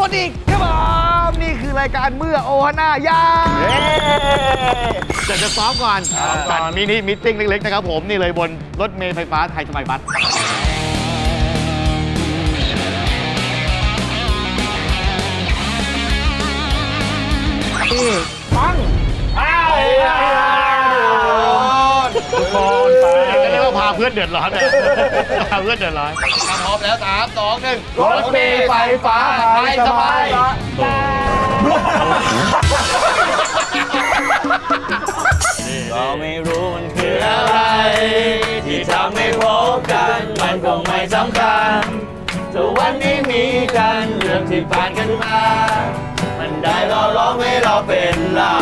สวัสดีครับผมนี่คือรายการเมื่อโอฮาน่ายาจะจะซ้อมก่อนจัดมินิมิทติ้งเล็กๆนะครับผมนี่เลยบนรถเมล์ไฟฟ้าไทยสมัยบัสทุาพาเพื่อนเดือดร้อนนะพาเพื่อนเดือดร้อน ถ้าพร้อมแล้วสามสองหนึ่งรถเมล์ไฟฟ้าไทยสบายก็ไม่รู้มันคืออะไร ที่ทำให้พบกัน มันคงไม่สำคัญแต่วันนี้มีกันเรื่องที่ผ่านกันมา มันได้หล่อล้อมให้เราเป็นเรา